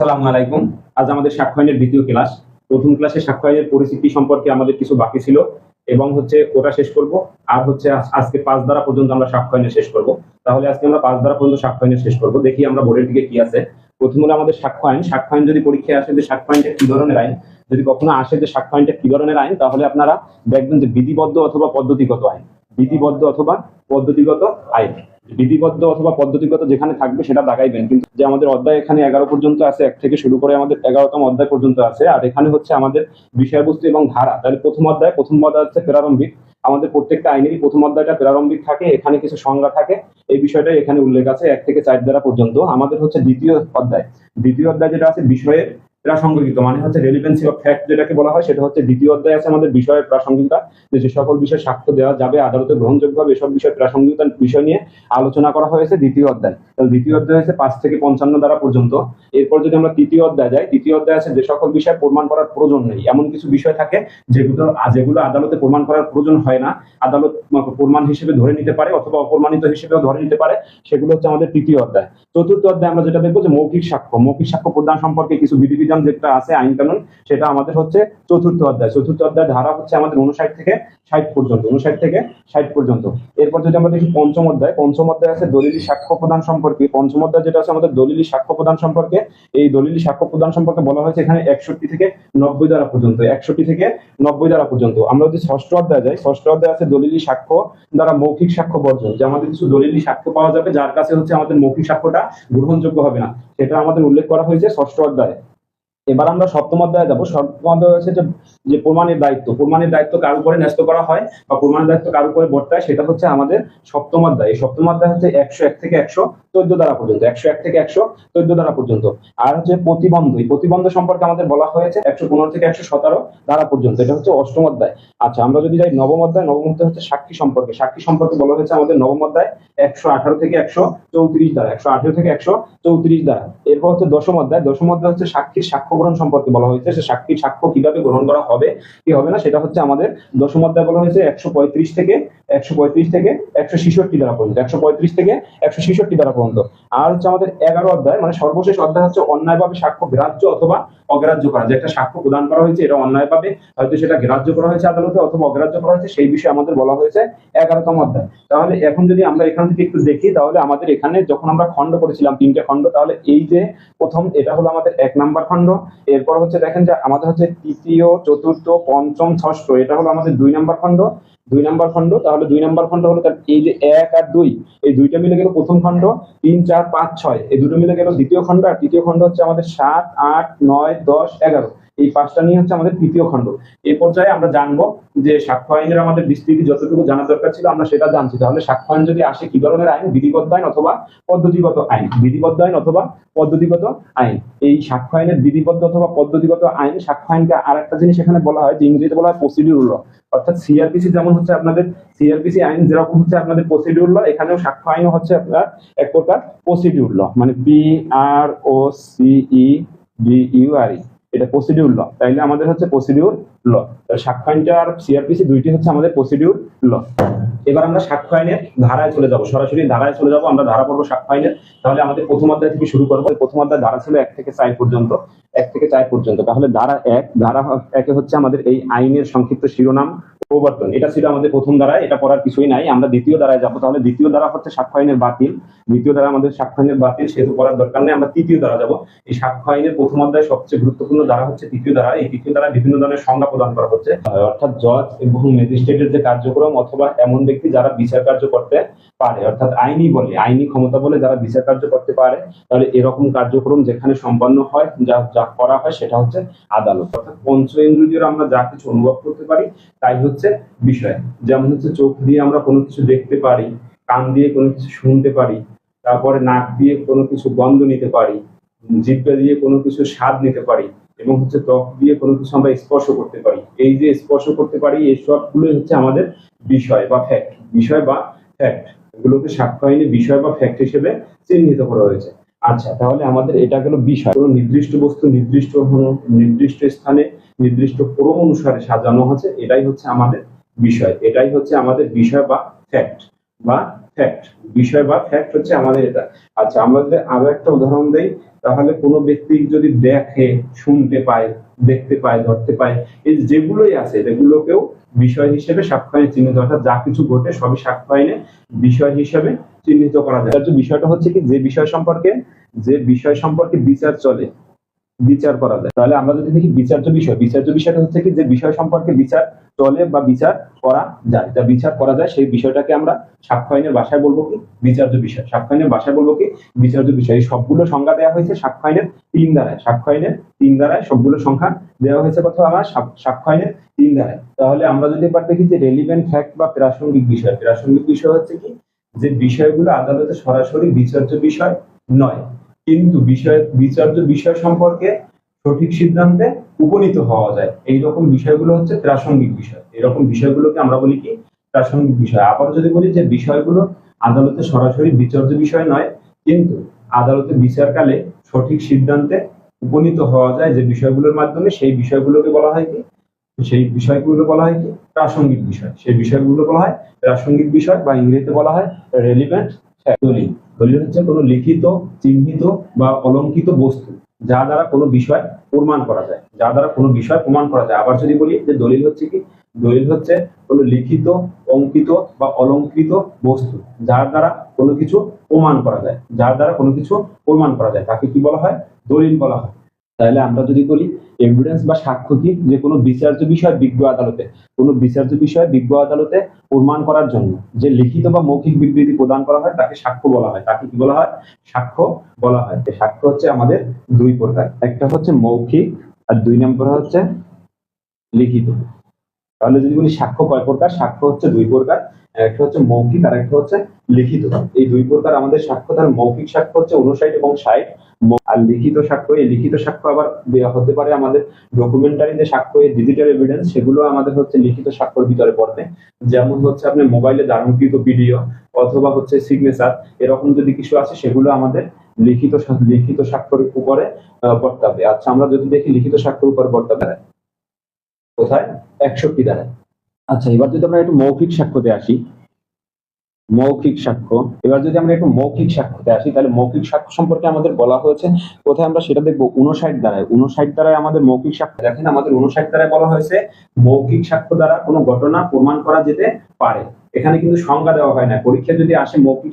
আসসালামু আলাইকুম। আজ আমাদের সাক্ষ্য আইনের দ্বিতীয় ক্লাস। প্রথম ক্লাসে আইনের পরিস্থিতি সম্পর্কে আমাদের কিছু বাকি ছিল এবং হচ্ছে ওটা শেষ করব। আর হচ্ছে আজকে পাঁচ দ্বারা পর্যন্ত আমরা সাক্ষ্য আইনের শেষ করব। তাহলে আজকে আমরা পাঁচ দ্বারা পর্যন্ত সাক্ষ্য আইনের শেষ করব। দেখি আমরা বোর্ডের দিকে কি আছে। প্রথম হলো আমাদের সাক্ষ্য আইন সাক্ষ্য আইন যদি পরীক্ষায় আসে যে সাক্ষ্য আইনটা কি ধরনের আইন, যদি কখনো আসে যে সাক্ষ্য আইনটা কি ধরনের আইন, তাহলে আপনারা দেখবেন যে বিধিবদ্ধ অথবা পদ্ধতিগত আইন। বিধিবদ্ধ অথবা পদ্ধতিগত আইন। বিধিবদ্ধ অথবা পদ্ধতিগত যেখানে থাকবে সেটা দাগাইবেন কিন্তু যে আমাদের অধ্যায় এখানে এগারো পর্যন্ত আছে, এক থেকে শুরু করে আমাদের এগারোতম অধ্যায় পর্যন্ত আছে, আর এখানে হচ্ছে আমাদের বিষয়বস্তু এবং ধারা। তাহলে প্রথম অধ্যায় প্রথম অধ্যায় হচ্ছে প্রারম্ভিক। আমাদের প্রত্যেকটা আইনেরই প্রথম অধ্যায়টা প্রারম্ভিক থাকে, এখানে কিছু সংজ্ঞা থাকে। এই বিষয়টাই এখানে উল্লেখ আছে, এক থেকে চার দ্বারা পর্যন্ত। আমাদের হচ্ছে দ্বিতীয় অধ্যায়। দ্বিতীয় অধ্যায় যেটা আছে, বিষয়ের প্রাসঙ্গিক মানে হচ্ছে রেলিভেন্সি অফ ফ্যাক্ট যেটাকে বলা হয়, সেটা হচ্ছে দ্বিতীয় অধ্যায় আছে আমাদের বিষয়ের প্রাসঙ্গিকতা, যে যে সকল বিষয়ে সাক্ষ্য দেওয়া যাবে, আদালতে গ্রহণযোগ্য হবে এসব বিষয় প্রাসঙ্গিকতার বিষয় নিয়ে আলোচনা করা হয়েছে দ্বিতীয় অধ্যায়। তাহলে দ্বিতীয় অধ্যায় হচ্ছে পাঁচ থেকে পঞ্চান্ন দ্বারা পর্যন্ত। এরপর যদি আমরা তৃতীয় অধ্যায় যাই, তৃতীয় অধ্যায় আছে যে সকল বিষয় প্রমাণ করার প্রয়োজন নেই। এমন কিছু বিষয় থাকে যেগুলো যেগুলো আদালতে প্রমাণ করার প্রয়োজন হয় না। আদালত প্রমাণ হিসেবে ধরে নিতে পারে অথবা অপ্রমাণিত হিসেবেও ধরে নিতে পারে। সেগুলো হচ্ছে আমাদের তৃতীয় অধ্যায়। চতুর্থ অধ্যায় আমরা যেটা দেখব যে মৌখিক সাক্ষ্য। মৌখিক সাক্ষ্য প্রদান সম্পর্কে কিছু বিধিবিধান যেটা আছে, আইন কানুন, সেটা আমাদের হচ্ছে চতুর্থ অধ্যায়। চতুর্থ অধ্যায় ধারা হচ্ছে আমাদের উনষাট থেকে ষাট পর্যন্ত উনষাট থেকে ষাট পর্যন্ত। এরপর যদি আমরা দেখি পঞ্চম অধ্যায় পঞ্চম অধ্যায় আছে দলিলি সাক্ষ্য প্রদান সম্পর্কে। পঞ্চম অধ্যায় যেটা আছে আমাদের দলিলি সাক্ষ্য প্রদান সম্পর্কে, এই দলিলি সাক্ষ্য প্রদান সম্পর্কে বলা হয়েছে এখানে একষট্টি থেকে নব্বই দ্বারা পর্যন্ত, একষট্টি থেকে নব্বই দ্বারা পর্যন্ত। আমরা যদি ষষ্ঠ অধ্যায় যাই, ষষ্ঠ অধ্যায় আছে দলিলি সাক্ষ্য দ্বারা মৌখিক সাক্ষ্য বর্জন, যে আমাদের কিছু দলিলি সাক্ষ্য পাওয়া যাবে, যার কাছে হচ্ছে আমাদের মৌখিক সাক্ষ্যটা গ্রহণযোগ্য হবে না। সেটা আমাদের উল্লেখ করা হয়েছে ষষ্ঠ অধ্যায়ে। এবার আমরা সপ্তম অধ্যায়ে যাব। সপ্তম অধ্যায় হচ্ছে যে প্রমাণের দায়িত্ব। প্রমাণের দায়িত্ব কার উপরে ন্যস্ত করা হয় বা প্রমাণের দায়িত্ব কার উপরে বর্তায়, সেটা হচ্ছে আমাদের সপ্তম অধ্যায়। এই সপ্তম অধ্যায় হচ্ছে একশো এক থেকে একশো চোদ্দ দ্বারা পর্যন্ত, একশো এক থেকে একশো চোদ্দ দ্বারা পর্যন্ত। আর হচ্ছে প্রতিবন্ধ। এই প্রতিবন্ধ সম্পর্কে আমাদের বলা হয়েছে একশো পনেরো থেকে একশো সতেরো দ্বারা পর্যন্ত। এটা হচ্ছে অষ্টম অধ্যায়। আচ্ছা আমরা যদি যাই নবম অধ্যায় নবম অধ্যায় হচ্ছে সাক্ষী সম্পর্কে। সাক্ষী সম্পর্কে বলা হয়েছে আমাদের নবম অধ্যায় একশো আঠারো থেকে একশো চৌত্রিশ দ্বারা, একশো আঠারো থেকে একশো চৌত্রিশ দ্বারা। এরপর হচ্ছে দশম অধ্যায়। দশম অধ্যায় হচ্ছে সাক্ষীর সাক্ষ্য গ্রহণ সম্পর্কে বলা হয়েছে, সে সাক্ষীর সাক্ষ্য কীভাবে গ্রহণ করা হবে, কি হবে না, সেটা হচ্ছে আমাদের দশম অধ্যায় বলা হয়েছে একশো পঁয়ত্রিশ থেকে একশো পঁয়ত্রিশ থেকে একশো ছেষট্টি দ্বারা পর্যন্ত, একশো পঁয়ত্রিশ থেকে একশো ছেষট্টি দ্বারা পর্যন্ত। আর হচ্ছে আমাদের এগারো অধ্যায় মানে সর্বশেষ অধ্যায় হচ্ছে অন্যায়ভাবে সাক্ষ্য গ্রাহ্য অথবা অগ্রাহ্য করা, যে একটা সাক্ষ্য প্রদান করা হয়েছে, এটা অন্যায়ভাবে হয়তো সেটা গ্রাহ্য করা হয়েছে আদালতে অথবা অগ্রাহ্য করা হয়েছে, সেই বিষয়ে আমাদের বলা হয়েছে এগারোতম অধ্যায়। তাহলে এখন যদি আমরা এখান থেকে একটু দেখি, তাহলে আমাদের এখানে যখন আমরা খণ্ড করেছিলাম তিনটে খণ্ড, তাহলে এই যে প্রথম, এটা হলো আমাদের এক নাম্বার খণ্ড এরপর হচ্ছে দেখেন যে আমাদের হচ্ছে তৃতীয়, চতুর্থ, পঞ্চম, ষষ্ঠ, এটা হলো আমাদের দুই নাম্বার খণ্ড। দুই নাম্বার খণ্ড, তাহলে দুই নাম্বার খণ্ড হলো তার এই যে এক আর দুই, এই দুইটা মিলে গেল প্রথম খণ্ড, তিন, চার, পাঁচ, ছয়, এই দুটো মিলে গেল দ্বিতীয় খণ্ড, আর তৃতীয় খণ্ড হচ্ছে আমাদের সাত, আট, নয়, দশ, এগারো। এই পাঁচটা নিয়ে হচ্ছে আমাদের তৃতীয় খণ্ড। এই পর্যায়ে আমরা জানব যে সাক্ষ্য আইনের আমাদের বিস্তৃতি যতটুকু জানা দরকার ছিল, আমরা সেটা জানছি। তাহলে সাক্ষ্য আইন যদি আসে, কি ধরনের আইন? বিধিবদ্ধ আইন অথবা পদ্ধতিগত আইন। বিধিবদ্ধ আইন অথবা পদ্ধতিগত আইন। এই সাক্ষ্য আইনের বিধিবদ্ধ অথবা পদ্ধতিগত আইন, সাক্ষ্য আইনকে আর একটা জিনিস এখানে বলা হয়, যে ইংরেজিতে বলা হয় প্রসিডিউর ল অর্থাৎ সিআরপিসি যেমন হচ্ছে আপনাদের সিআরপিসি আইন যেরকম হচ্ছে আপনাদের প্রসিডিউর ল এখানেও সাক্ষ্য আইনও হচ্ছে আপনার এক প্রকার প্রসিডিউর ল মানে পি আর ও সিই ডি ইউ আর ই এটা প্রসিডিউর ল তাইলে আমাদের হচ্ছে প্রসিডিউর ল সাক্ষ্য আইনটা আর সিআরপিসি দুইটি হচ্ছে আমাদের প্রসিডিউর ল এবার আমরা সাক্ষ্য ধারায় চলে যাব। সরাসরি ধারায় চলে যাব, আমরা ধারা পড়ব সাক্ষ্য তাহলে আমাদের প্রথম অধ্যায় থেকে শুরু করব। প্রথম অধ্যায় ধারা ছিল এক থেকে চার পর্যন্ত। এক থেকে চার পর্যন্ত। তাহলে ধারা এক, ধারা একে হচ্ছে আমাদের এই আইনের সংক্ষিপ্ত শিরোনাম প্রবর্তন। এটা ছিল আমাদের প্রথম ধারায়, এটা পড়ার কিছুই নাই। আমরা দ্বিতীয় ধারায় যাব। তাহলে দ্বিতীয় ধারা হচ্ছে সাক্ষ্য আইনের বাতিল। দ্বিতীয় ধারা আমাদের সাক্ষ্য বাতিল, সেহেতু পড়ার দরকার নেই। আমরা তৃতীয় ধারা যাব। এই সাক্ষ্য আইনের প্রথম অধ্যায় সবচেয়ে গুরুত্বপূর্ণ ধারা হচ্ছে তৃতীয় ধারা। এই তৃতীয় ধারা বিভিন্ন ধরনের সংজ্ঞা প্রদান করা হচ্ছে। অর্থাৎ জজ এবং ম্যাজিস্ট্রেটের যে কার্যক্রম অথবা এমন ব্যক্তি যারা বিচার কার্য করতে পারে, অর্থাৎ আইনি বলে, আইনি ক্ষমতা বলে যারা বিচার কার্য করতে পারে, তাহলে এরকম কার্যক্রম যেখানে সম্পন্ন হয়, যা যা করা হয় সেটা হচ্ছে আদালত। অর্থাৎ পঞ্চ ইন্দ্রিয় আমরা যা কিছু অনুভব করতে পারি, তাই হচ্ছে বিষয়। যেমন হচ্ছে চোখ দিয়ে আমরা কোনো কিছু দেখতে পারি, কান দিয়ে কোনো কিছু শুনতে পারি, তারপরে নাক দিয়ে কোনো কিছু গন্ধ নিতে পারি জিব্বা দিয়ে কোনো কিছু স্বাদ নিতে পারি এবং হচ্ছে ত্বক দিয়ে কোনো কিছু আমরা স্পর্শ করতে পারি। এই যে স্পর্শ করতে পারি, এই হচ্ছে আমাদের বিষয় বা ফ্যাক্ট বিষয় বা ফ্যাক্ট এগুলোকে সাক্ষ্য আইনে বিষয় বা ফ্যাক্ট হিসেবে চিহ্নিত করা হয়েছে। আচ্ছা তাহলে আমাদের এটা গেল বিষয়। কোনো নির্দিষ্ট বস্তু নির্দিষ্ট নির্দিষ্ট স্থানে, নির্দিষ্ট ক্রম অনুসারে সাজানো হচ্ছে এটাই হচ্ছে আমাদের বিষয়। এটাই হচ্ছে আমাদের বিষয় বা ফ্যাক্ট বা ফ্যাক্ট বিষয় বা ফ্যাক্ট হচ্ছে আমাদের এটা। আচ্ছা আমরা যদি আরও একটা উদাহরণ দেই। তাহলে কোনো ব্যক্তি যদি দেখে, শুনতে পায়, দেখতে পায়, ধরতে পায়, এই যেগুলোই আছে, এগুলোকেও বিষয় হিসেবে সাক্ষ্য আইনে চিহ্নিত, অর্থাৎ যা কিছু ঘটে সবই সাক্ষ্য আইনে বিষয় হিসেবে চিহ্নিত করা যায়। বিষয়টা হচ্ছে কি, যে বিষয় সম্পর্কে, যে বিষয় সম্পর্কে বিচার চলে বিচার করা যায়। তাহলে আমরা যদি দেখি বিচার্য বিষয়, বিচার্য বিষয়টা হচ্ছে কি যে বিষয় সম্পর্কে বিচার চলে বা বিচার করা যায়। যা বিচার করা যায় সেই বিষয়টাকে আমরা সাক্ষ্য আইনের ভাষায় বলব কি? বিচার্য বিষয়। সাক্ষ্য আইনের ভাষায় বলব কি? বিচার্য বিষয়। এই সবগুলো সংজ্ঞা দেওয়া হয়েছে সাক্ষ্য আইনের তিন সাক্ষ্য আইনের তিন ধারায় সবগুলো সংখ্যা দেওয়া হয়েছে কোথাও আমার সাক- সাক্ষ্য আইনের তিন ধারায় তাহলে আমরা যদি এবার দেখি যে রেলিভেন্ট ফ্যাক্ট বা প্রাসঙ্গিক বিষয়। প্রাসঙ্গিক বিষয় হচ্ছে কি? যে বিষয়গুলো আদালতে সরাসরি বিচার্য বিষয় নয়। কিন্তু বিষয়, বিচার্য বিষয় সম্পর্কে সঠিক সিদ্ধান্তে উপনীত হওয়া যায়। এই রকম বিষয়গুলো হচ্ছে প্রাসঙ্গিক বিষয়। এরকম বিষয়গুলোকে আমরা বলি কি? প্রাসঙ্গিক বিষয়। আবার যদি বলি যে বিষয়গুলো আদালতে সরাসরি বিচার্য বিষয় নয়, কিন্তু আদালতে বিচারকালে সঠিক সিদ্ধান্তে উপনীত হওয়া যায় যে বিষয়গুলোর মাধ্যমে, সেই বিষয়গুলোকে বলা হয় কি? সেই বিষয়গুলো বলা হয় কি? প্রাসঙ্গিক বিষয়। সেই বিষয়গুলো বলা হয় প্রাসঙ্গিক বিষয় বা ইংরেজিতে বলা হয় রেলিভেন্ট দলিল দলিল হচ্ছে কোনো লিখিত, চিহ্নিত বা অলঙ্কিত বস্তু, যা দ্বারা কোনো বিষয় প্রমাণ করা যায়, যা দ্বারা কোনো বিষয় প্রমাণ করা যায়। আবার যদি বলি যে দলিল হচ্ছে কি? দলিল হচ্ছে কোনো লিখিত, অঙ্কিত বা অলঙ্কৃত বস্তু যার দ্বারা কোনো কিছু প্রমাণ করা যায় যার দ্বারা কোনো কিছু প্রমাণ করা যায়। তাকে কি বলা হয়? দলিল বলা হয়। তাহলে আমরা যদি বলি এভিডেন্স বা সাক্ষ্য কি? যে কোনো বিচার্য বিষয় বিজ্ঞ আদালতে, কোনো বিচার্য বিষয় বিজ্ঞ আদালতে প্রমাণ করার জন্য, যে লিখিত বা মৌখিক বিবৃতি প্রদান করা হয়, তাকে সাক্ষ্য বলা হয়। তাকে কি বলা হয়? সাক্ষ্য বলা হয়। সাক্ষ্য হচ্ছে আমাদের দুই প্রকার। একটা হচ্ছে মৌখিক, আর দুই নম্বর হচ্ছে লিখিত। তাহলে যদি বলি সাক্ষ্য কয় প্রকার? সাক্ষ্য হচ্ছে দুই প্রকার। একটা হচ্ছে মৌখিক আর একটা হচ্ছে লিখিত। এই দুই প্রকার আমাদের সাক্ষ্য তার মৌখিক সাক্ষ্য হচ্ছে উনষাট এবং ষাট। আর লিখিত সাক্ষ্য, এই লিখিত সাক্ষ্য আবার দেয়া হতে পারে আমাদের ডকুমেন্টারি যে সাক্ষ্য, এই ডিজিটাল এভিডেন্স সেগুলো আমাদের হচ্ছে লিখিত সাক্ষ্যর ভিতরে পড়বে। যেমন হচ্ছে আপনি মোবাইলে ধারণকৃত ভিডিও অথবা হচ্ছে সিগনেচার এরকম যদি কিছু আছে, সেগুলো আমাদের লিখিত লিখিত স্বাক্ষর উপরে পড়তে হবে আচ্ছা আমরা যদি দেখি লিখিত স্বাক্ষর উপরে পড়তে পারে কোথায়? একষট্টি দ্বারায় আচ্ছা এবার যদি আমরা একটু মৌখিক সাক্ষ্যতে আসি, মৌখিক সাক্ষ্য, এবার যদি আমরা একটু মৌখিক সাক্ষ্যতে আসি, তাহলে মৌখিক সাক্ষ্য সম্পর্কে আমাদের বলা হয়েছে, কোথায় আমরা সেটা দেখব? উনষাট দ্বারায়। উনষাট দ্বারায় আমাদের মৌখিক সাক্ষ্য, দেখেন আমাদের উনষাট দ্বারায় বলা হয়েছে, মৌখিক সাক্ষ্য দ্বারা কোনো ঘটনা প্রমাণ করা যেতে পারে। এখানে কিন্তু সংজ্ঞা দেওয়া হয় না। পরীক্ষা যদি আসে মৌখিক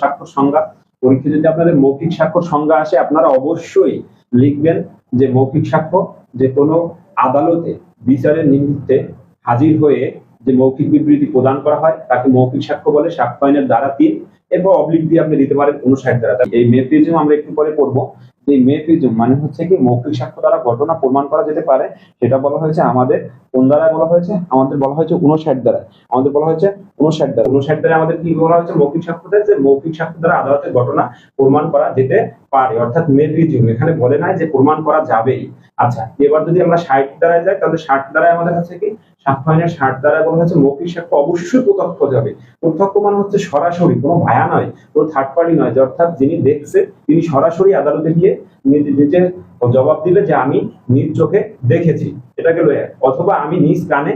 সাক্ষ্যর সংজ্ঞা পরীক্ষা যদি আপনাদের মৌখিক সাক্ষ্যর সংজ্ঞা আসে, আপনারা অবশ্যই লিখবেন যে মৌখিক সাক্ষ্য যে কোনো আদালতে বিচারের নিমিত্তে হাজির হয়ে যে মৌখিক বিবৃতি প্রদান করা হয়, তাকে মৌখিক সাক্ষ্য বলে সাক্ষ্য আইনের দ্বারা তিন এরপর অবলিক দিয়ে আপনি দিতে পারেন উনষাট দ্বারা। এই মেপিজম আমরা একটু পরে পড়ব। এই মেপিজম মানে হচ্ছে কি, মৌখিক সাক্ষ্য দ্বারা ঘটনা প্রমাণ করা যেতে পারে। সেটা বলা হয়েছে আমাদের কোন দ্বারায় বলা হয়েছে? আমাদের বলা হয়েছে উনষাট দ্বারা আমাদের বলা হয়েছে উনষাট দ্বারা উনষাট দ্বারা আমাদের কি বলা হয়েছে? মৌখিক সাক্ষ্য যে মৌখিক সাক্ষ্য দ্বারা আদালতের ঘটনা প্রমাণ করা যেতে পারে। অর্থাৎ মেপিজম এখানে বলে নাই যে প্রমাণ করা যাবেই। আচ্ছা এবার যদি আমরা ষাট দ্বারায় যাই, তাহলে ষাট দ্বারায় আমাদের কাছে কি? সাক্ষ্য আইনের ষাট দ্বারা বলা হয়েছে মৌখিক সাক্ষ্য অবশ্যই প্রত্যক্ষ যাবে। প্রত্যক্ষ মানে হচ্ছে সরাসরি, কোনো ভায়া নয়, কোনো থার্ড পার্টি নয় অর্থাৎ যিনি দেখছে, তিনি সরাসরি আদালতে গিয়ে নিজে জবাব দিলে যে আমি নিজ চোখে দেখেছি, এটাকে এক অথবা আমি নিজ কানে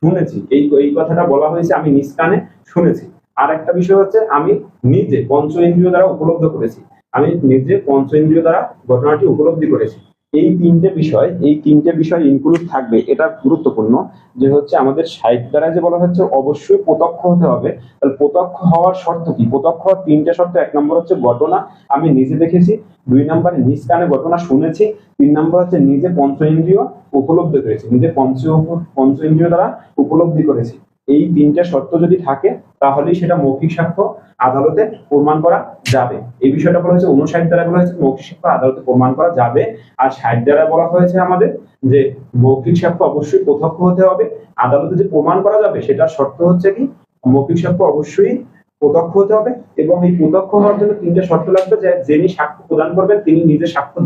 শুনেছি, এই এই কথাটা বলা হয়েছে, আমি নিজ কানে শুনেছি। আর একটা বিষয় হচ্ছে, আমি নিজে পঞ্চ ইন্দ্রিয় দ্বারা উপলব্ধ করেছি। আমি নিজে পঞ্চ ইন্দ্রিয় দ্বারা ঘটনাটি উপলব্ধি করেছি। এই তিনটে বিষয়, এই তিনটে বিষয় ইনক্লুড থাকবে, এটা গুরুত্বপূর্ণ যে হচ্ছে আমাদের সাহিত্য দ্বারা যে বলা হচ্ছে অবশ্যই প্রত্যক্ষ হতে হবে। তাহলে প্রত্যক্ষ হওয়ার শর্ত কি? প্রত্যক্ষ হওয়ার তিনটে শর্ত, এক নম্বর হচ্ছে ঘটনা, আমি নিজে দেখেছি, দুই নম্বরে নিজ কানে ঘটনা শুনেছি, তিন নম্বর হচ্ছে নিজে পঞ্চ ইন্দ্রিয় উপলব্ধি করেছি, নিজে পঞ্চ পঞ্চ ইন্দ্রিয় দ্বারা উপলব্ধি করেছি। এই তিনটা শর্ত যদি থাকে, তাহলেই সেটা মৌখিক সাক্ষ্য আদালতে প্রমাণ করা যাবে। এই বিষয়টা বলা হয়েছে, উনষাট দ্বারা বলা হয়েছে, মৌখিক সাক্ষ্য আদালতে প্রমাণ করা যাবে। আর ষাট দ্বারা বলা হয়েছে আমাদের যে মৌখিক সাক্ষ্য অবশ্যই প্রত্যক্ষ হতে হবে। আদালতে যে প্রমাণ করা যাবে, সেটার শর্ত হচ্ছে কি, মৌখিক সাক্ষ্য অবশ্যই প্রত্যক্ষ হতে হবে এবং এই প্রত্যক্ষ হওয়ার জন্য তিনটে শর্ত লাগবে যে যিনি সাক্ষ্য প্রদান করবেন, তিনি নিজে সাক্ষ্য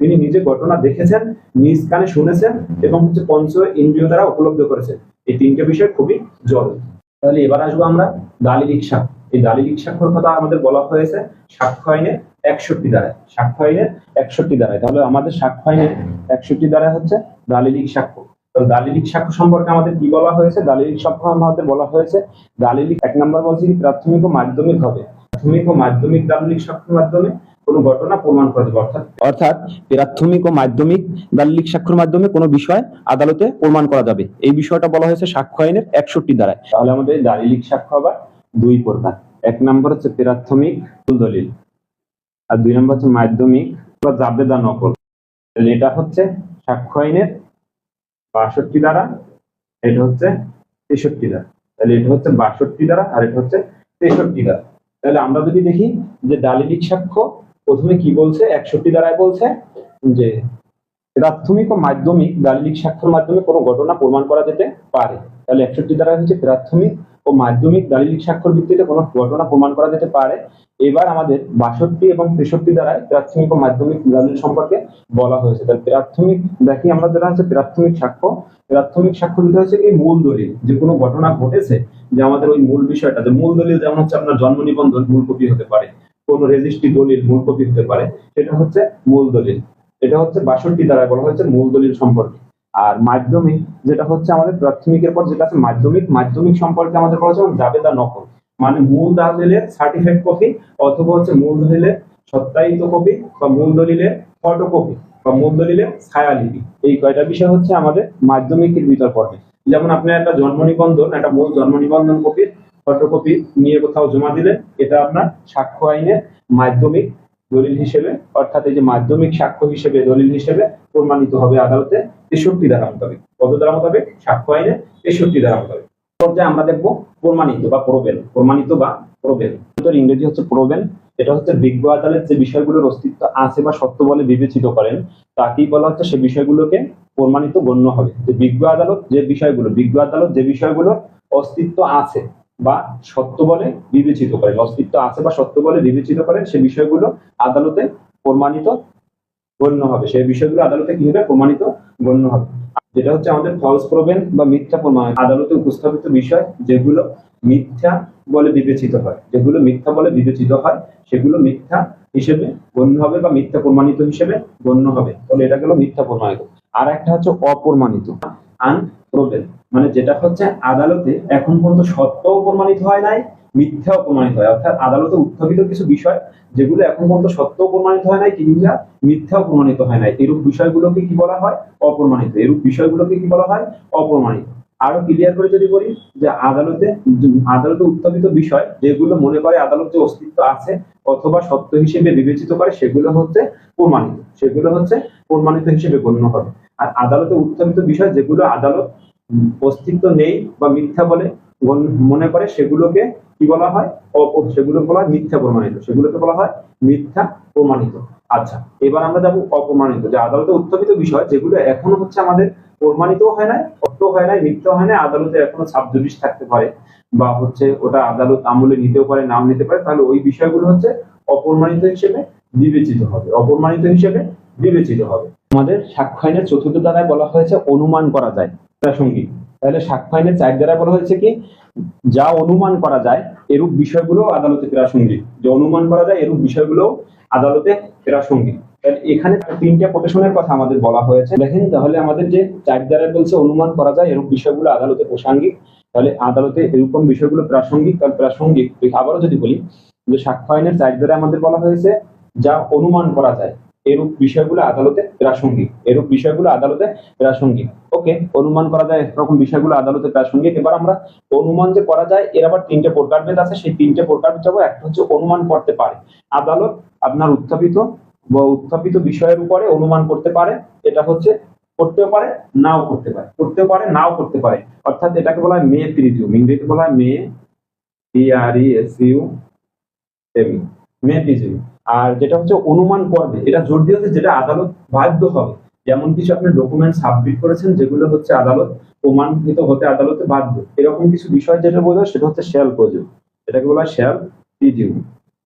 তিনি নিজে ঘটনা দেখেছেন, নিজ কানে শুনেছেন এবং হচ্ছে পঞ্চ ইন্দ্রিয় দ্বারা উপলব্ধ করেছেন। এই তিনটে বিষয় খুবই জরুরি তাহলে এবার আসব আমরা দালিলিক সাক্ষ্য এই দালিলিক সাক্ষ্যর কথা আমাদের বলা হয়েছে সাক্ষ্য আইনে একষট্টি দ্বারায় সাক্ষ্য আইনের একষট্টি দ্বারায় তাহলে আমাদের সাক্ষ্য আইনের একষট্টি দ্বারায় হচ্ছে দালিলিক সাক্ষ্য দালিলিক সাক্ষ্য সম্পর্কে আমাদের কি বলা হয়েছে? দালিলিক সাক্ষ্য আমাদের বলা হয়েছে দালিলিক এক নম্বর বলছে প্রাথমিক ও মাধ্যমিক হবে। প্রাথমিক ও মাধ্যমিক দালিলিক সাক্ষ্যের মাধ্যমে কোনো ঘটনা প্রমাণ করে দেবে অর্থাৎ অর্থাৎ প্রাথমিক ও মাধ্যমিক দালিলিক সাক্ষ্যের মাধ্যমে কোনো বিষয় আদালতে প্রমাণ করা যাবে। এই বিষয়টা বলা হয়েছে সাক্ষ্য আইনের একষট্টি দ্বারায়। তাহলে আমাদের দালিলিক সাক্ষ্য আবার দুই প্রকার। এক নম্বর হচ্ছে প্রাথমিক দলিল আর দুই নম্বর হচ্ছে মাধ্যমিক বা জাবেদা নকল। তাহলে এটা হচ্ছে সাক্ষ্য আইনের বাষট্টি দ্বারা এটা হচ্ছে তেষট্টি দ্বারা। তাহলে এটা হচ্ছে বাষট্টি দ্বারা আর এটা হচ্ছে তেষট্টি দ্বারা। তাহলে আমরা যদি দেখি যে দালিলিক সাক্ষ্য প্রথমে কি বলছে? একষট্টি দ্বারায় বলছে যে, প্রাথমিক ও মাধ্যমিক দালিলিক সাক্ষ্যের মাধ্যমে কোনো ঘটনা প্রমাণ করা যেতে পারে। তাহলে একষট্টি দ্বারা হচ্ছে প্রাথমিক ও মাধ্যমিক দালিলিক স্বাক্ষর ভিত্তিতে কোনো ঘটনা প্রমাণ করা যেতে পারে। এবার আমাদের বাষট্টি এবং তেষট্টি দ্বারায় প্রাথমিক ও মাধ্যমিক দলিল সম্পর্কে বলা হয়েছে। তাহলে প্রাথমিক, দেখি আমরা যেটা হচ্ছে প্রাথমিক সাক্ষ্য প্রাথমিক সাক্ষ্য দিতে হচ্ছে কি? মূল দলিল। যে কোনো ঘটনা ঘটেছে, যে আমাদের ওই মূল বিষয়টা, যে মূল দলিল যেমন হচ্ছে আপনার জন্ম নিবন্ধন মূল কপি হতে পারে। কোনো রেজিস্ট্রি দলিল মূল কপি হতে পারে, সেটা হচ্ছে মূল দলিল। এটা হচ্ছে বাষট্টি দ্বারা বলা হয়েছে মূল দলিল সম্পর্কে। আর মাধ্যমিক, যেটা হচ্ছে আমাদের প্রাথমিকের পর যেটা আছে মাধ্যমিক মাধ্যমিক সম্পর্কে আমাদের বলা হচ্ছে জাবেদা নকল। মানে মূল দলিলের সার্টিফাইড কপি অথবা হচ্ছে মূল দলিলের সত্যায়িত কপি বা মূল দলিলের ফটোকপি বা মূল দলিলের ছায়ালিপি। এই কয়টা বিষয় হচ্ছে আমাদের মাধ্যমিকের ভিতর পড়ে। যেমন আপনি একটা জন্ম নিবন্ধন, একটা মূল জন্ম নিবন্ধন কপির ফটোকপি নিয়ে কোথাও জমা দিলে এটা আপনার সাক্ষ্য আইনের মাধ্যমিক দলিল হিসেবে, অর্থাৎ এই যে মাধ্যমিক সাক্ষ্য হিসেবে, দলিল হিসেবে প্রমাণিত হবে আদালতে তেষট্টি ধারা মোতাবেক। কত ধারা মোতাবেক? সাক্ষ্য আইনে তেষট্টি ধারা মোতাবেক। পর্যায়ে আমরা দেখব প্রমাণিত বা প্রবেন প্রমাণিত বা প্রবেন ইংরেজি হচ্ছে প্রবেন এটা হচ্ছে বিজ্ঞ আদালত যে বিষয়গুলোর অস্তিত্ব আছে বা সত্য বলে বিবেচিত করেন, তাকেই বলা হচ্ছে সে বিষয়গুলোকে প্রমাণিত গণ্য হবে। যে বিজ্ঞ আদালত যে বিষয়গুলো, বিজ্ঞ আদালত যে বিষয়গুলোর অস্তিত্ব আছে বা সত্য বলে বিবেচিত করেন অস্তিত্ব আছে বা সত্য বলে বিবেচিত করেন সে বিষয়গুলো আদালতে প্রমাণিত গণ্য হবে। সেই বিষয়গুলো আদালতে কি হবে? প্রমাণিত গণ্য হবে। যেটা হচ্ছে আমাদের ফলস প্রবেন বা মিথ্যা প্রমাণ। আদালতে উপস্থাপিত বিষয় যেগুলো মিথ্যা বলে বিবেচিত হয়, যেগুলো মিথ্যা বলে বিবেচিত হয়, সেগুলো মিথ্যা হিসেবে গণ্য হবে বা মিথ্যা প্রমাণিত হিসেবে গণ্য হবে। তাহলে এটা গেল মিথ্যা প্রমাণিত। আর একটা হচ্ছে অপ্রমাণিত। মানে যেটা হচ্ছে আদালতে এখন পর্যন্ত সত্যও প্রমাণিত হয় নাই, মিথ্যাও প্রমাণিত হয়। অর্থাৎ আদালতে উত্থাপিত কিছু বিষয় যেগুলো এখন পর্যন্ত সত্যও প্রমাণিত হয় নাই, কিংবা মিথ্যাও প্রমাণিত হয় নাই। এরূপ বিষয়গুলোকে কি বলা হয়? অপ্রমাণিত। এরূপ বিষয়গুলোকে কি বলা হয়? অপ্রমাণিত। আরও ক্লিয়ার করে যদি বলি যে আদালতে আদালতে উত্থাপিত বিষয় যেগুলো মনে করে আদালতে অস্তিত্ব আছে অথবা সত্য হিসেবে বিবেচিত করে, সেগুলো হচ্ছে প্রমাণিত। সেগুলো হচ্ছে প্রমাণিত হিসেবে গণ্য হবে। আর আদালতে উত্থাপিত বিষয় যেগুলো আদালত অস্তিত্ব নেই বা মিথ্যা বলে মনে করে, সেগুলোকে কি বলা হয়? সেগুলোকে বলা হয় মিথ্যা প্রমাণিত। সেগুলোকে বলা হয় মিথ্যা প্রমাণিত। আচ্ছা এবার আমরা যাব অপ্রমাণিত যে আদালতে উত্থাপিত বিষয় যেগুলো এখনও হচ্ছে আমাদের প্রমাণিত হয় না সত্য হয় না মিথ্যা হয় না আদালতে এখনও সাবজুডিস থাকতে পারে বা হচ্ছে ওটা আদালত আমলে নিতেও পারে, নাও নিতে পারে, তাহলে ওই বিষয়গুলো হচ্ছে অপ্রমাণিত হিসেবে বিবেচিত হবে। অপ্রমাণিত হিসেবে বিবেচিত হবে। আমাদের সাক্ষ্য আইনের চতুর্থ দ্বারায় বলা হয়েছে অনুমান করা যায়, প্রাসঙ্গিক। তাহলে সাক্ষ্য আইনের চার দ্বারায় বলা হয়েছে কি? যা অনুমান করা যায়, এরূপ বিষয়গুলো আদালতে প্রাসঙ্গিক। যে অনুমান করা যায়, এরূপ বিষয়গুলো আদালতে প্রাসঙ্গিক। তাহলে এখানে তিনটা প্রকাশনের কথা আমাদের বলা হয়েছে। দেখেন, তাহলে আমাদের যে চার দ্বারায় বলছে অনুমান করা যায়, এরূপ বিষয়গুলো আদালতে প্রাসঙ্গিক। তাহলে আদালতে এরকম বিষয়গুলো প্রাসঙ্গিক তাহলে প্রাসঙ্গিক। আবারও যদি বলি, যে সাক্ষ্য আইনের চার দ্বারায় আমাদের বলা হয়েছে, যা অনুমান করা যায় এরূপ বিষয়গুলো আদালতে প্রাসঙ্গিক, এরূপ বিষয়গুলো আদালতে প্রাসঙ্গিক। ওকে, অনুমান করা যায় এরকম বিষয়গুলো আদালতে প্রাসঙ্গিক। এবার আমরা অনুমান যে করা যায়, এর আবার তিনটে প্রকারভেদ আছে। সেই তিনটে প্রকারভেদ যাব। একটা হচ্ছে অনুমান করতে পারে। আদালত আপনার উত্থাপিত বা উত্থাপিত বিষয়ের উপরে অনুমান করতে পারে। এটা হচ্ছে করতেও পারে, নাও করতে পারে। করতেও পারে, নাও করতে পারে। অর্থাৎ এটাকে বলা হয় মে প্রিজিউম ইংরেজিতে বলা হয় may P R E S U M may presume আর যেটা হচ্ছে অনুমান করবে, এটা জোর দিয়ে হচ্ছে যেটা আদালত বাধ্য হবে। যেমন কিছু আপনি ডকুমেন্ট সাবমিট করেছেন, যেগুলো হচ্ছে আদালত, প্রমাণিত হতে আদালতে বাধ্য। এরকম কিছু বিষয় যেটা বোঝায় সেটা হচ্ছে শ্যাল প্রজুম এটাকে বলা হয় শ্যাল প্রিজিউম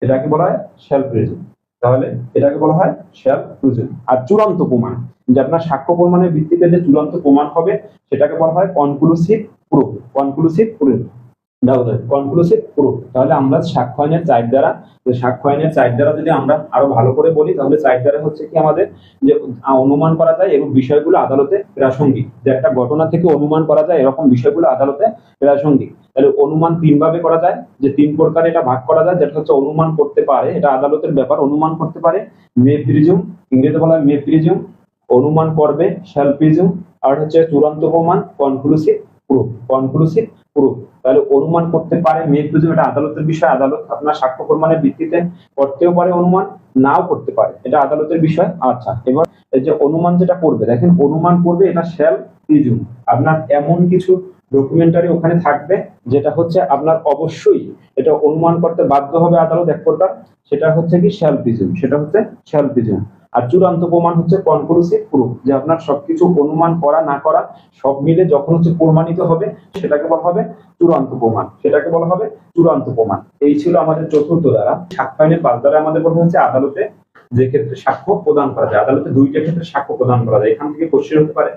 এটাকে বলা হয় শ্যাল প্রিজিউম তাহলে এটাকে বলা হয় শ্যাল প্রিজিউম আর চূড়ান্ত প্রমাণ, যে আপনার সাক্ষ্য প্রমাণের ভিত্তিতে যে চূড়ান্ত প্রমাণ হবে, সেটাকে বলা হয় conclusive proof conclusive proof conclusive proof তাহলে আমরা দ্বারা, যে সাক্ষ্য আইনের দ্বারা যদি আমরা আরও ভালো করে বলি, তাহলে দ্বারা হচ্ছে কি আমাদের যে অনুমান করা যায় এবং বিষয়গুলো আদালতে প্রাসঙ্গিক। যে একটা ঘটনা থেকে অনুমান করা যায়, এরকম বিষয়গুলো আদালতে প্রাসঙ্গিক। তাহলে অনুমান তিন ভাবে করা যায়, যে তিন প্রকার এটা ভাগ করা যায়, যেটা হচ্ছে অনুমান করতে পারে, এটা আদালতের ব্যাপার, অনুমান করতে পারে মে প্রিজুম ইংরেজিতে বলা হয় মে প্রিজুম অনুমান করবে প্রিজুম আর হচ্ছে চূড়ান্ত প্রমাণ কনক্লুসিভ প্রুফ কনক্লুসিভ প্রুফ তাহলে অনুমান করতে পারে মে প্রিজুম এটা আদালতের বিষয়, আদালত আপনার সাক্ষ্য প্রমাণের ভিত্তিতে করতেও পারে অনুমান, নাও করতে পারে। এটা আদালতের বিষয়। আচ্ছা এবার যে অনুমান যেটা করবে, দেখেন অনুমান করবে এটা শ্যাল প্রিজুম আপনার এমন কিছু ডকুমেন্টারি ওখানে থাকবে, যেটা হচ্ছে আপনার অবশ্যই এটা অনুমান করতে বাধ্য হবে আদালত এক প্রকার, সেটা হচ্ছে কি শ্যাল প্রিজুম সেটা হচ্ছে শ্যাল প্রিজুম আর চূড়ান্ত প্রমাণ হচ্ছে কনক্লুসিভ প্রুফ যে আপনার সবকিছু অনুমান করা, না করা, সব মিলে যখন হচ্ছে প্রমাণিত হবে, সেটাকে বলা হবে চূড়ান্ত প্রমাণ। সেটাকে বলা হবে চূড়ান্ত প্রমাণ। এই ছিল আমাদের চতুর্থ দ্বারা সাক্ষ্যায়নের পাঁচ দ্বারা আমাদের বলা হচ্ছে আদালতে যে ক্ষেত্রে সাক্ষ্য প্রদান করা যায়, আদালতে দুইটা ক্ষেত্রে সাক্ষ্য প্রদান করা যায়। এখান থেকে কোশ্চেন হতে পারে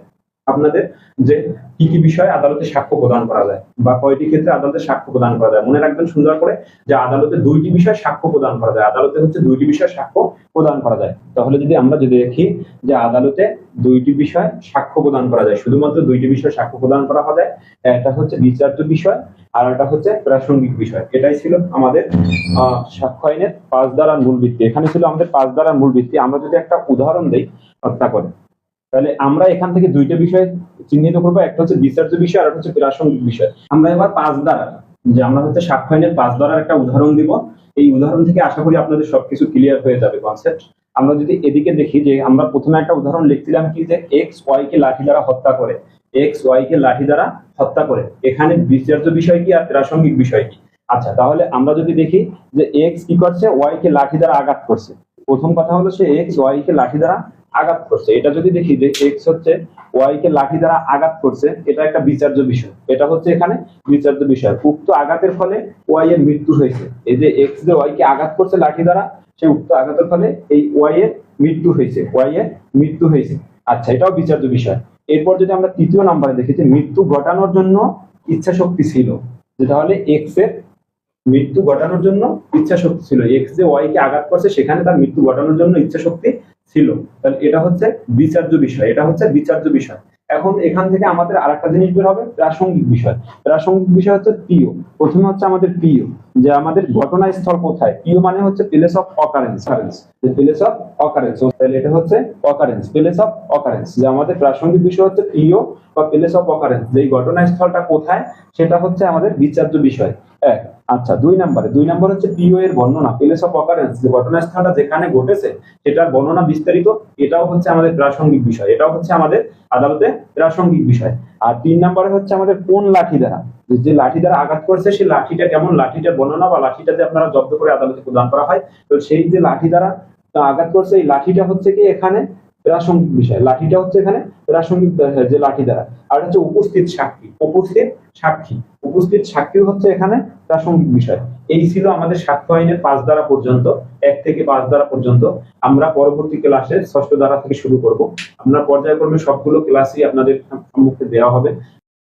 আপনাদের যে কি কি বিষয়ে আদালতে সাক্ষ্য প্রদান করা যায় বা কয়টি ক্ষেত্রে আদালতে সাক্ষ্য প্রদান করা যায়। মনে রাখবেন সুন্দর করে যে আদালতে দুইটি বিষয়ে সাক্ষ্য প্রদান করা যায়। আদালতে হচ্ছে দুইটি বিষয় সাক্ষ্য প্রদান করা যায়। তাহলে যদি আমরা যদি দেখি যে আদালতে দুইটি বিষয় সাক্ষ্য প্রদান করা যায়, শুধুমাত্র দুইটি বিষয় সাক্ষ্য প্রদান করা যায় একটা হচ্ছে বিচার্য বিষয় আর একটা হচ্ছে প্রাসঙ্গিক বিষয়। এটাই ছিল আমাদের সাক্ষ্য আইনের পাঁচ দ্বারার মূল ভিত্তি। এখানে ছিল আমাদের পাঁচ দ্বারার মূল ভিত্তি। আমরা যদি একটা উদাহরণ দেই হত্যা করে। তাহলে আমরা এখান থেকে দুইটা বিষয় চিহ্নিত করব, একটা হচ্ছে বিচার্য বিষয় আর হচ্ছে প্রাসঙ্গিক বিষয়। আমরা এবার পাঁচ দ্বারা, যে আমরা হচ্ছে আইনের পাঁচ দ্বারার একটা উদাহরণ দিব। এই উদাহরণ থেকে আশা করি আপনাদের সবকিছু ক্লিয়ার হয়ে যাবে কনসেপ্ট আমরা যদি এদিকে দেখি যে আমরা প্রথমে একটা উদাহরণ লিখছিলাম কি যে এক্স ওয়াই কে লাঠি দ্বারা হত্যা করে। এক্স ওয়াই কে লাঠি দ্বারা হত্যা করে। এখানে বিচার্য বিষয় কি আর প্রাসঙ্গিক বিষয় কি? আচ্ছা তাহলে আমরা যদি দেখি যে এক্স কি করছে? ওয়াই কে লাঠি দ্বারা আঘাত করছে। প্রথম কথা হলো সে এক্স ওয়াই কে লাঠি দ্বারা আঘাত করছে। এটা যদি দেখি যে এক্স হচ্ছে ওয়াই কে লাঠি দ্বারা আঘাত করছে, এটা একটা বিচার্য বিষয়। এটা হচ্ছে এখানে বিচার্য বিষয়। উক্ত আঘাতের ফলে ওয়াই এর মৃত্যু হয়েছে। এই যে এক্স যে ওয়াই কে আঘাত করছে লাঠি দ্বারা সেই উক্ত আঘাতের ফলে এই ওয়াই এর মৃত্যু হয়েছে। ওয়াই এর মৃত্যু হয়েছে। আচ্ছা এটাও বিচার্য বিষয়। এরপর যদি আমরা তৃতীয় নাম্বারে দেখি যে মৃত্যু ঘটানোর জন্য ইচ্ছা শক্তি ছিল, যে তাহলে এক্সের মৃত্যু ঘটানোর জন্য ইচ্ছা শক্তি ছিল। এক্স যে ওয়াই কে আঘাত করছে, সেখানে তার মৃত্যু ঘটানোর জন্য ইচ্ছা শক্তি ছিল। তাহলে এটা হচ্ছে বিচার্য বিষয়, এটা হচ্ছে বিচার্য বিষয়। এখন এখান থেকে আমাদের আর একটা জিনিস বের হবে, প্রাসঙ্গিক বিষয়। প্রাসঙ্গিক বিষয় হচ্ছে পিও। প্রথমে হচ্ছে আমাদের পিও, যে আমাদের ঘটনাস্থল কোথায়? পিও মানে হচ্ছে প্লেস অফ অকারেন্স যে প্লেস অফ অকারেন্স এটা হচ্ছে অকারেন্স প্লেস অফ অকারেন্স যে আমাদের প্রাসঙ্গিক বিষয় হচ্ছে পিও বা প্লেস অফ অকারেন্স যে ঘটনাস্থলটা কোথায়, সেটা হচ্ছে আমাদের বিচার্য বিষয়। এক আচ্ছা দুই নম্বরে। দুই নম্বর হচ্ছে পিও এর বর্ণনা। প্লেস অফ অকারেন্স যে ঘটনাস্থলটা যেখানে ঘটেছে, সেটার বর্ণনা বিস্তারিত, এটাও হচ্ছে আমাদের প্রাসঙ্গিক বিষয়। এটাও হচ্ছে আমাদের আদালতে প্রাসঙ্গিক বিষয়। আর তিন নম্বরে হচ্ছে আমাদের কোন লাঠি দ্বারা। যে- লাঠি দ্বারা আঘাত করছে, সেই লাঠিটা কেমন? লাঠিটার বর্ণনা বা লাঠিটা যে আপনারা জব্দ করে আদালতে প্রদান করা হয়, তো সেই যে লাঠি দ্বারা আঘাত করছে এই লাঠিটা হচ্ছে কি এখানে? প্রাসঙ্গিক বিষয়। লাঠিটা হচ্ছে এখানে প্রাসঙ্গিক যে লাঠি দ্বারা। আর হচ্ছে উপস্থিত সাক্ষী। উপস্থিত সাক্ষী। উপস্থিত সাক্ষী হচ্ছে এখানে প্রাসঙ্গিক বিষয়। এই ছিল আমাদের সাক্ষ্য আইনের পাঁচ দ্বারা পর্যন্ত, এক থেকে পাঁচ দ্বারা পর্যন্ত। আমরা পরবর্তী ক্লাসে ষষ্ঠ দ্বারা থেকে শুরু করব। আমরা পর্যায়ক্রমে সবগুলো ক্লাসই আপনাদের সম্মুখে দেওয়া হবে।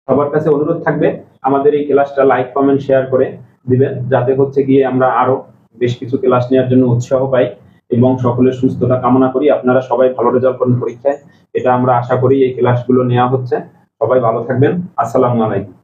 সবার কাছে অনুরোধ থাকবে, আমাদের এই ক্লাসটা লাইক, কমেন্ট, শেয়ার করে দিবেন। যাতে হচ্ছে গিয়ে আমরা আরও বেশ কিছু ক্লাস নেওয়ার জন্য উৎসাহ পাই। এবং সকলের সুস্থতা কামনা করি। আপনারা সবাই ভালো রেজাল্ট করেন পরীক্ষায়। এটা আমরা আশা করি এই ক্লাসগুলো নেওয়া হচ্ছে। সবাই ভালো থাকবেন। আসসালামু আলাইকুম।